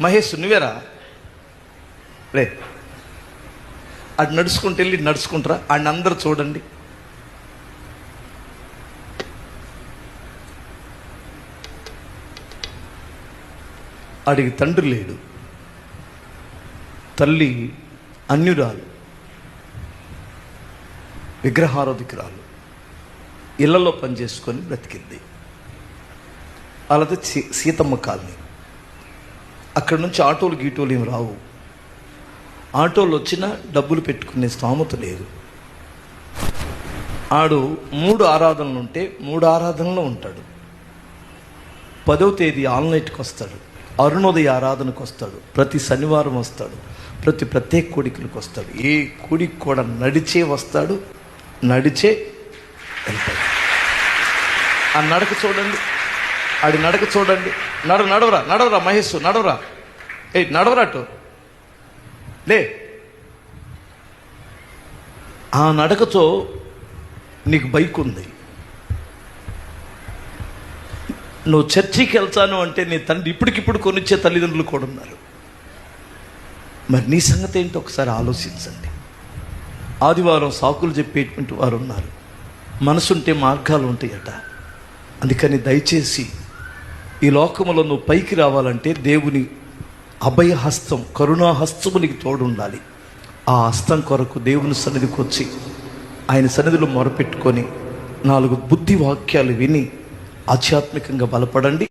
మహేష్ నువ్వేరా? రే అటు నడుచుకుంటూ వెళ్ళి నడుచుకుంటారా ఆడిని అందరూ చూడండి. ఆడికి తండ్రి లేడు. తల్లి అన్యురాలు. విగ్రహారాధికురాలు. ఇళ్ళలో పనిచేసుకొని బ్రతికింది. అలాగే సీతమ్మ కాలనీ. అక్కడ నుంచి ఆటోలు గీటోలు ఏమి రావు. ఆటోలు వచ్చినా డబ్బులు పెట్టుకునే స్తోమత లేదు. ఆడు మూడు ఆరాధనలు ఉంటే మూడు ఆరాధనలో ఉంటాడు. పదవ తేదీ ఆల్నైట్కి వస్తాడు. అరుణోదయ ఆరాధనకు వస్తాడు. ప్రతి శనివారం వస్తాడు. ప్రతి ప్రత్యేక కోడికలకు వస్తాడు. ఏ కోడికి కూడా నడిచే వస్తాడు నడిచే వెళ్తాడు. ఆ నడక చూడండి. ఆడి నడక చూడండి. నడ నడవరా నడవరా మహేష్ నడవరా. ఏ నడవరాటు లే. ఆ నడకతో నీకు బైక్ ఉంది నువ్వు చర్చికి వెళ్తాను అంటే నీ తండ్రి ఇప్పటికిప్పుడు కొనిచ్చే తల్లిదండ్రులు కూడా ఉన్నారు. మరి నీ సంగతి ఏంటో ఒకసారి ఆలోచించండి. ఆదివారం సాకులు చెప్పేటువంటి వారు ఉన్నారు. మనసుంటే మార్గాలు ఉంటాయట. అందుకని దయచేసి ఈ లోకంలో నువ్వు పైకి రావాలంటే దేవుని అభయహస్తం కరుణాహస్తము కరుణా నీకు తోడుండాలి. ఆ హస్తం కొరకు దేవుని సన్నిధికి వచ్చి ఆయన సన్నిధిలో మొరపెట్టుకొని నాలుగు బుద్ధి వాక్యాలు విని ఆధ్యాత్మికంగా బలపడండి.